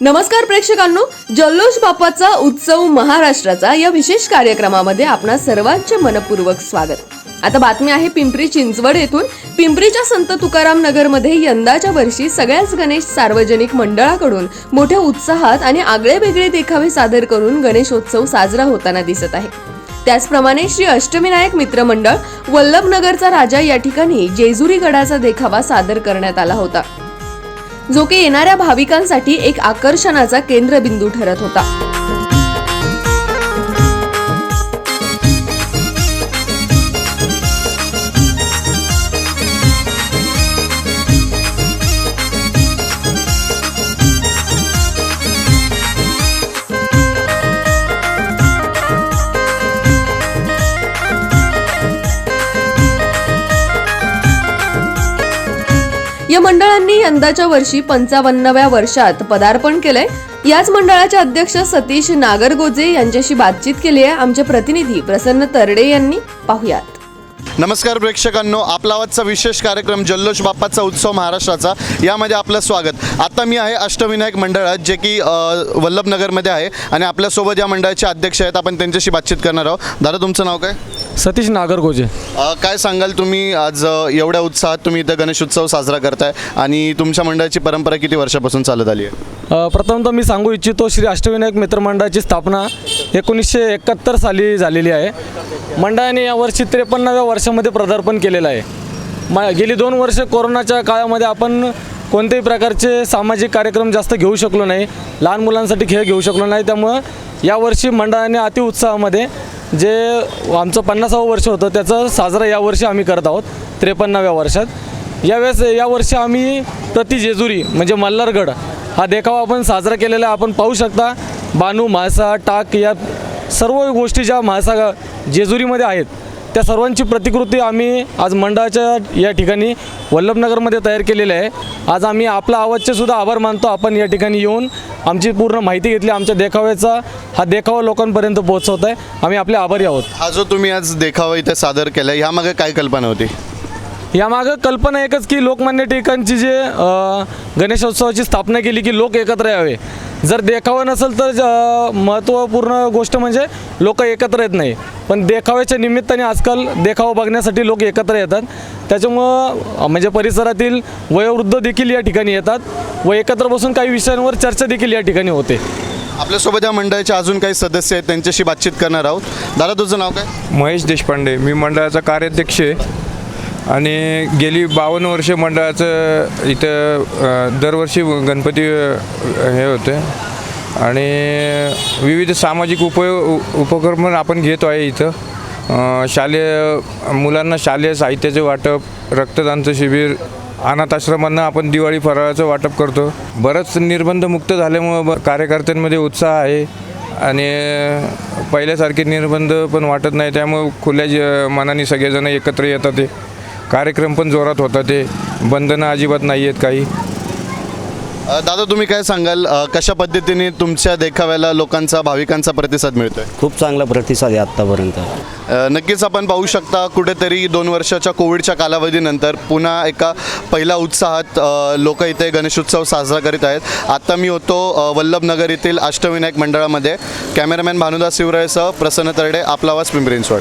नमस्कार प्रेक्षकांनो जल्लोष बाप्पाचा उत्सव महाराष्ट्राचा या विशेष कार्यक्रमामध्ये आपणा सर्वांचे मनपूर्वक स्वागत. आता बातमी आहे पिंपरी चिंचवड येथून. पिंपरीच्या संत तुकाराम नगरमध्ये यंदाच्या वर्षी सगळ्याच गणेश सार्वजनिक मंडळाकडून मोठ्या उत्साहात आणि आगळे वेगळे देखावे सादर करून गणेशोत्सव साजरा होताना दिसत आहे. त्याचप्रमाणे श्री अष्टविनायक मित्रमंडळ वल्लभनगरचा राजा या ठिकाणी जेजुरी गडाचा देखावा सादर करण्यात आला होता. जो की येणाऱ्या भाविकांसाठी एक आकर्षणाचा केंद्रबिंदू ठरत होता. या मंडळांनी यंदाच्या वर्षी पंचावन्नव्या वर्षात पदार्पण केलंय. याच मंडळाचे अध्यक्ष सतीश नागरगोजे यांच्याशी बातचीत केली आहे. आमचे प्रतिनिधी प्रसन्न तरडे यांनी पाहुयात. नमस्कार प्रेक्षकांनो. आपला आजचा विशेष कार्यक्रम जल्लोष बाप्पाचा उत्सव महाराष्ट्राचा. यामध्ये आपलं स्वागत. आता मी आहे अष्टविनायक मंडळात जे की वल्लभनगरमध्ये आहे. आणि आपल्यासोबत या मंडळाचे अध्यक्ष आहेत. आपण त्यांच्याशी बातचीत करणार आहोत. दादा तुमचं नाव काय? सतीश नागरगोजे. अ, काय सांगाल तुम्ही? आज अ, एवढ्या उत्साहात तुम्ही इथं गणेश उत्सव साजरा करताय आणि तुमच्या मंडळाची परंपरा किती वर्षापासून चालत आली आहे? अ, प्रथमतः मी सांगू इच्छितो श्री अष्टविनायक मित्रमंडळाची स्थापना एकोणीसशे एकाहत्तर साली झालेली आहे. मंडळाने यावर्षी त्रेपन्नाव्या वर्षामध्ये पदार्पण केलेलं आहे. म गेली दोन वर्ष कोरोनाच्या काळामध्ये आपण कोणत्याही प्रकारचे सामाजिक कार्यक्रम जास्त घेऊ शकलो नाही लहान मुलांसाठी खेळ घेऊ शकलो नाही. त्यामुळं यावर्षी मंडळाने अतिउत्साहामध्ये जे आमचं पन्नासावं वर्ष होतं त्याचं साजरा यावर्षी आम्ही करत आहोत त्रेपन्नाव्या वर्षात. यावेळेस यावर्षी आम्ही प्रति जेजुरी म्हणजे मल्हारगड हा देखावा आपण साजरा केलेला आपण पाहू शकता बानू म्हाळसा टाक या सर्व गोष्टी ज्या म्हाळसा जेजुरीमध्ये आहेत त्या सर्वांची प्रतिकृती आम्ही आज मंडळाच्या या ठिकाणी वल्लभनगरमध्ये तयार केलेली आहे. आज आम्ही आपला आवाजचे सुद्धा आभार मानतो. आपण या ठिकाणी येऊन आमची पूर्ण माहिती घेतली. आमच्या देखाव्याचा हा देखावा लोकांपर्यंत पोहोचवत आहे आम्ही आपले आभारी आहोत. हा जो तुम्ही आज देखावा इथे सादर केला ह्यामागे काय कल्पना होती? यामागं कल्पना एकच की लोकमान्य टिळकांची जे गणेशोत्सवाची स्थापना केली की लोक एकत्र यावे. जर देखावा नसेल तर ज- महत्त्वपूर्ण गोष्ट म्हणजे लोक एकत्र येत नाही. पण देखाव्याच्या निमित्ताने आजकाल देखावा बघण्यासाठी लोक एकत्र येतात. त्याच्यामुळं म्हणजे परिसरातील वयोवृद्ध देखील या ठिकाणी येतात व एकत्र बसून काही विषयांवर चर्चा देखील या ठिकाणी होते. आपल्यासोबत या मंडळाचे अजून काही सदस्य आहेत त्यांच्याशी बातचीत करणार आहोत. दादा तुझं नाव काय? महेश देशपांडे. मी मंडळाचा कार्याध्यक्ष आहे. आणि गेली बावन्न वर्ष मंडळाचं इथं दरवर्षी गणपती हे होते. आणि विविध सामाजिक उपयोग उपक्रम आपण घेतो आहे इथं. शालेय मुलांना शालेय साहित्याचे वाटप रक्तदानचं शिबिर अनाथाश्रमांना आपण दिवाळी फराळाचं वाटप करतो. बरंच निर्बंधमुक्त झाल्यामुळं कार्यकर्त्यांमध्ये उत्साह आहे. आणि पहिल्यासारखे निर्बंध पण वाटत नाही. त्यामुळं खुल्या ज मनाने सगळेजण एकत्र येतात ते. कार्यक्रम पण जोरात होतात ते बंधनं अजिबात नाही आहेत काही. अ, दादा तुम्ही काय सांगाल? अ, कशा पद्धतीने तुमच्या देखाव्याला लोकांचा भाविकांचा प्रतिसाद मिळतोय? खूप चांगला प्रतिसाद आहे आत्तापर्यंत. अ, नक्कीच आपण पाहू शकता कुठेतरी दोन वर्षाच्या कोविडच्या कालावधीनंतर पुन्हा एका पहिल्या उत्साहात लोक इथे गणेशोत्सव साजरा करीत आहेत. आता मी होतो अ, वल्लभनगर येथील अष्टविनायक मंडळामध्ये. कॅमेरामॅन भानुदास शिवरायसह प्रसन्न तरडे आपला आवाज पिंपरी चिंचवड.